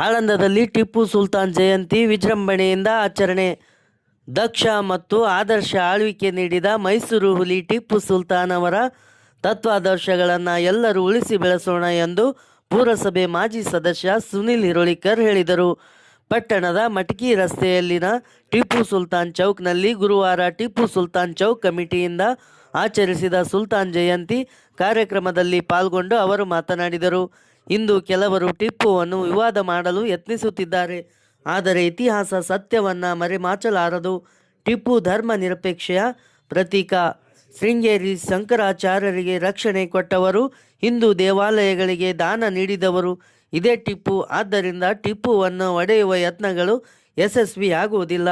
ಆಳಂದದಲ್ಲಿ ಟಿಪ್ಪು ಸುಲ್ತಾನ್ ಜಯಂತಿ ವಿಜೃಂಭಣೆಯಿಂದ ಆಚರಣೆ. ದಕ್ಷ ಮತ್ತು ಆದರ್ಶ ಆಳ್ವಿಕೆ ನೀಡಿದ ಮೈಸೂರು ಹುಲಿ ಟಿಪ್ಪು ಸುಲ್ತಾನ್ ಅವರ ತತ್ವಾದರ್ಶಗಳನ್ನು ಎಲ್ಲರೂ ಉಳಿಸಿ ಬೆಳೆಸೋಣ ಎಂದು ಪುರಸಭೆ ಮಾಜಿ ಸದಸ್ಯ ಸುನಿಲ್ ಹಿರೋಳಿಕರ್ ಹೇಳಿದರು. ಪಟ್ಟಣದ ಮಟಕಿ ರಸ್ತೆಯಲ್ಲಿನ ಟಿಪ್ಪು ಸುಲ್ತಾನ್ ಚೌಕ್ನಲ್ಲಿ ಗುರುವಾರ ಟಿಪ್ಪು ಸುಲ್ತಾನ್ ಚೌಕ್ ಕಮಿಟಿಯಿಂದ ಆಚರಿಸಿದ ಸುಲ್ತಾನ್ ಜಯಂತಿ ಕಾರ್ಯಕ್ರಮದಲ್ಲಿ ಪಾಲ್ಗೊಂಡು ಅವರು ಮಾತನಾಡಿದರು. ಇಂದು ಕೆಲವರು ಟಿಪ್ಪುವನ್ನು ವಿವಾದ ಮಾಡಲು ಯತ್ನಿಸುತ್ತಿದ್ದಾರೆ. ಆದರೆ ಇತಿಹಾಸ ಸತ್ಯವನ್ನು ಮರೆಮಾಚಲಾರದು. ಟಿಪ್ಪು ಧರ್ಮ ನಿರಪೇಕ್ಷೆಯ ಪ್ರತೀಕ. ಶೃಂಗೇರಿ ಶಂಕರಾಚಾರ್ಯರಿಗೆ ರಕ್ಷಣೆ ಕೊಟ್ಟವರು, ಹಿಂದೂ ದೇವಾಲಯಗಳಿಗೆ ದಾನ ನೀಡಿದವರು. ಇದೇ ಟಿಪ್ಪು. ಆದ್ದರಿಂದ ಟಿಪ್ಪುವನ್ನು ಒಡೆಯುವ ಯತ್ನಗಳು ಯಶಸ್ವಿಯಾಗುವುದಿಲ್ಲ.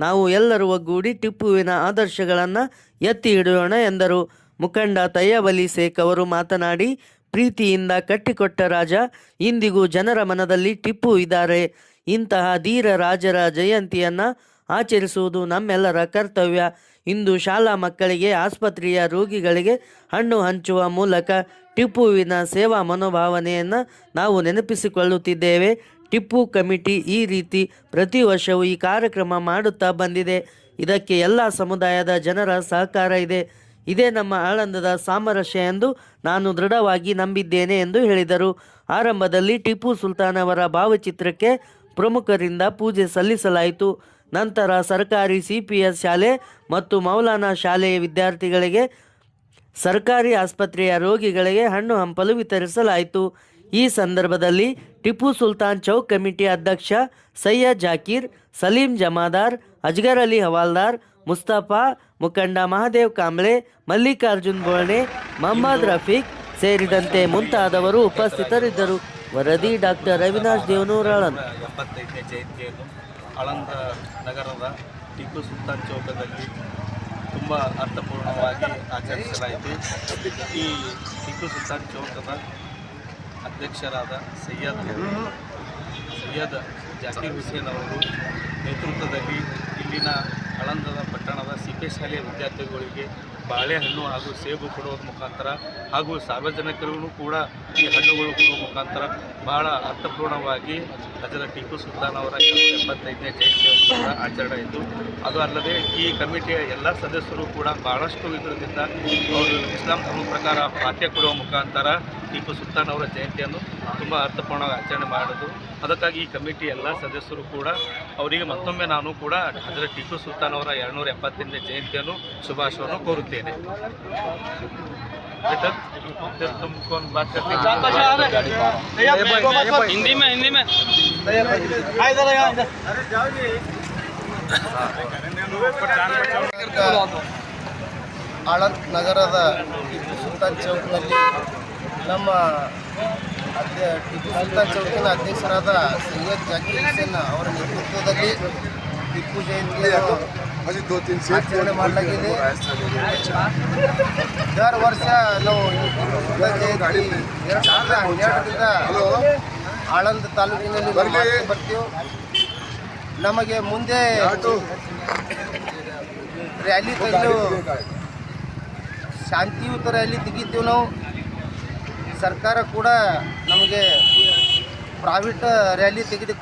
ನಾವು ಎಲ್ಲರೂ ಒಗ್ಗೂಡಿ ಟಿಪ್ಪುವಿನ ಆದರ್ಶಗಳನ್ನು ಎತ್ತಿ ಹಿಡಿಯೋಣ ಎಂದರು. ಮುಖಂಡ ತಯ್ಯಬಲಿ ಶೇಖ್ ಅವರು ಮಾತನಾಡಿ ಪ್ರೀತಿಯಿಂದ ಕಟ್ಟಿಕೊಟ್ಟ ರಾಜ, ಇಂದಿಗೂ ಜನರ ಮನದಲ್ಲಿ ಟಿಪ್ಪು ಇದ್ದಾರೆ. ಇಂತಹ ಧೀರ ರಾಜರ ಜಯಂತಿಯನ್ನು ಆಚರಿಸುವುದು ನಮ್ಮೆಲ್ಲರ ಕರ್ತವ್ಯ. ಇಂದು ಶಾಲಾ ಮಕ್ಕಳಿಗೆ, ಆಸ್ಪತ್ರೆಯ ರೋಗಿಗಳಿಗೆ ಹಣ್ಣು ಹಂಚುವ ಮೂಲಕ ಟಿಪ್ಪುವಿನ ಸೇವಾ ಮನೋಭಾವನೆಯನ್ನು ನಾವು ನೆನಪಿಸಿಕೊಳ್ಳುತ್ತಿದ್ದೇವೆ. ಟಿಪ್ಪು ಕಮಿಟಿ ಈ ರೀತಿ ಪ್ರತಿ ವರ್ಷವೂ ಈ ಕಾರ್ಯಕ್ರಮ ಮಾಡುತ್ತಾ ಬಂದಿದೆ. ಇದಕ್ಕೆ ಎಲ್ಲ ಸಮುದಾಯದ ಜನರ ಸಹಕಾರ ಇದೆ. ಇದೇ ನಮ್ಮ ಆಳಂದದ ಸಾಮರಸ್ಯ ಎಂದು ನಾನು ದೃಢವಾಗಿ ನಂಬಿದ್ದೇನೆ ಎಂದು ಹೇಳಿದರು. ಆರಂಭದಲ್ಲಿ ಟಿಪ್ಪು ಸುಲ್ತಾನ್ ಅವರ ಭಾವಚಿತ್ರಕ್ಕೆ ಪ್ರಮುಖರಿಂದ ಪೂಜೆ ಸಲ್ಲಿಸಲಾಯಿತು. ನಂತರ ಸರ್ಕಾರಿ ಸಿ ಪಿ ಎಸ್ ಶಾಲೆ ಮತ್ತು ಮೌಲಾನಾ ಶಾಲೆಯ ವಿದ್ಯಾರ್ಥಿಗಳಿಗೆ ಸರ್ಕಾರಿ ಆಸ್ಪತ್ರೆಯ ರೋಗಿಗಳಿಗೆ ಹಣ್ಣು ಹಂಪಲು ವಿತರಿಸಲಾಯಿತು. ಈ ಸಂದರ್ಭದಲ್ಲಿ ಟಿಪ್ಪು ಸುಲ್ತಾನ್ ಚೌಕ್ ಕಮಿಟಿ ಅಧ್ಯಕ್ಷ ಸೈಯದ್ ಜಾಕೀರ್, ಸಲೀಂ ಜಮಾದಾರ್, ಅಜ್ಗರ್ ಅಲಿ ಹವಾಲ್ದಾರ್, ಮುಸ್ತಫಾ ಮುಖಂಡ ಮಹಾದೇವ್ ಕಾಂಬ್ಳೆ, ಮಲ್ಲಿಕಾರ್ಜುನ್ ಬೋಳ್ನೆ, ಮೊಹಮ್ಮದ್ ರಫೀಕ್ ಸೇರಿದಂತೆ ಮುಂತಾದವರು ಉಪಸ್ಥಿತರಿದ್ದರು. ವರದಿ ಡಾಕ್ಟರ್ ಅವಿನಾಶ್ ದೇವನೂರಾಳನ್. ಎಪ್ಪತ್ತೈದನೇ ಜಯಂತಿಯನ್ನು ಆಳಂದ ನಗರದ ಟಿಪ್ಪು ಸುಲ್ತಾನ್ ಚೌಕದಲ್ಲಿ ತುಂಬ ಅರ್ಥಪೂರ್ಣವಾಗಿ ಆಚರಿಸಲಾಯಿತು. ಈ ಟಿಪ್ಪು ಸುಲ್ತಾನ್ ಚೌಕದ ಅಧ್ಯಕ್ಷರಾದ ಸೈಯದ್ ಸೈಯದ್ ಜಾಕೀರ್ ಹುಸೇನ್ ಅವರು ನೇತೃತ್ವದಲ್ಲಿ ಪಟ್ಟಣದ ಶಾಲೆಯ ವಿದ್ಯಾರ್ಥಿಗಳಿಗೆ ಬಾಳೆಹಣ್ಣು ಹಾಗೂ ಸೇಬು ಕೊಡುವ ಮುಖಾಂತರ ಹಾಗೂ ಸಾರ್ವಜನಿಕರಿಗೂ ಕೂಡ ಈ ಹಣ್ಣುಗಳು ಕೊಡುವ ಮುಖಾಂತರ ಬಹಳ ಅರ್ಥಪೂರ್ಣವಾಗಿ ಅದರ ಟಿಪ್ಪು ಸುಲ್ತಾನ್ ಅವರ ಎಪ್ಪತ್ತೈದನೇ ಜಯಂತಿಯನ್ನು ಕೂಡ ಆಚರಣೆ ಇತ್ತು ಅದು ಅಲ್ಲದೆ ಈ ಕಮಿಟಿಯ ಎಲ್ಲ ಸದಸ್ಯರು ಕೂಡ ಬಹಳಷ್ಟು ಇದರಿಂದ ಅವರು ಇಸ್ಲಾಂ ಧರ್ಮ ಪ್ರಕಾರ ಪಾಠ್ಯ ಕೊಡುವ ಮುಖಾಂತರ ಟಿಪ್ಪು ಸುಲ್ತಾನ್ ಅವರ ಜಯಂತಿಯನ್ನು ತುಂಬ ಅರ್ಥಪೂರ್ಣವಾಗಿ ಆಚರಣೆ ಮಾಡೋದು ಅದಕ್ಕಾಗಿ ಈ ಕಮಿಟಿ ಎಲ್ಲ ಸದಸ್ಯರು ಕೂಡ ಅವರಿಗೆ ಮತ್ತೊಮ್ಮೆ ನಾನು ಕೂಡ ಅದರ ಟಿಪ್ಪು ಸುಲ್ತಾನ್ ಅವರ ಎರಡುನೂರ ಎಪ್ಪತ್ತೆಂಟನೇ ಜಯಂತಿಯನ್ನು ಶುಭಾಶಯವನ್ನು ಕೋರುತ್ತೇನೆ. फिर तुम कौन बात करते हो? हिंदी में हिंदी में ಆಳಂದ್ ನಗರದ ಟಿಪ್ಪು ಸುಲ್ತಾನ್ ಚೌಕ್ನಲ್ಲಿ ನಮ್ಮ ಅಧ್ಯ ಟಿಪ್ಪು ಸುಲ್ತಾನ್ ಚೌಕಿನ ಅಧ್ಯಕ್ಷರಾದ ಸೈಯದ್ ಜಾಕೀರ್ ಹುಸೇನ್ ಅವರ ನೇತೃತ್ವದಲ್ಲಿ ಟಿಪ್ಪು ಜಯಂತಿಯನ್ನು ಆಚರಣೆ ಮಾಡಲಾಗಿದೆ. ದರ ವರ್ಷ ನಾವು ಈ ಟಿಪ್ಪು ಸುಲ್ತಾನ್ ಜಯಂತಿ ಎರಡು ಸಾವಿರದ ಹನ್ನೆರಡರಿಂದ ಆಳಂದ್ ತಾಲೂಕಿನಲ್ಲಿ ನಾವು ಬರ್ತೀವಿ. ನಮಗೆ ಮುಂದೆ ರ್ಯಾಲಿ ತೆಗೆದು ಶಾಂತಿಯುತ ರ್ಯಾಲಿ ತೆಗಿತೀವಿ ನಾವು. ಸರ್ಕಾರ ಕೂಡ ನಮಗೆ ಪ್ರೈವೇಟ್ ರ್ಯಾಲಿ ತೆಗೆದು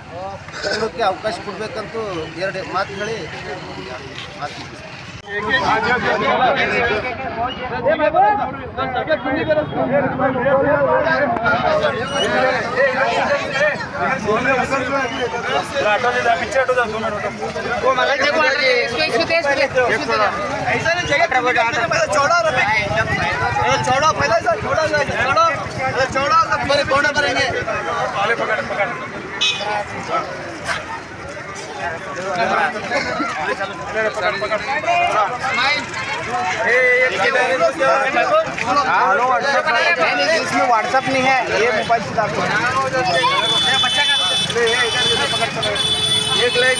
ಕೊಡೋಕ್ಕೆ ಅವಕಾಶ ಕೊಡಬೇಕಂತೂ ಎರಡು ಮಾತು ಹೇಳಿ ಮಾತು इसमें व्हाट्सअप नहीं है ये मोबाइल से आपको एक लाइक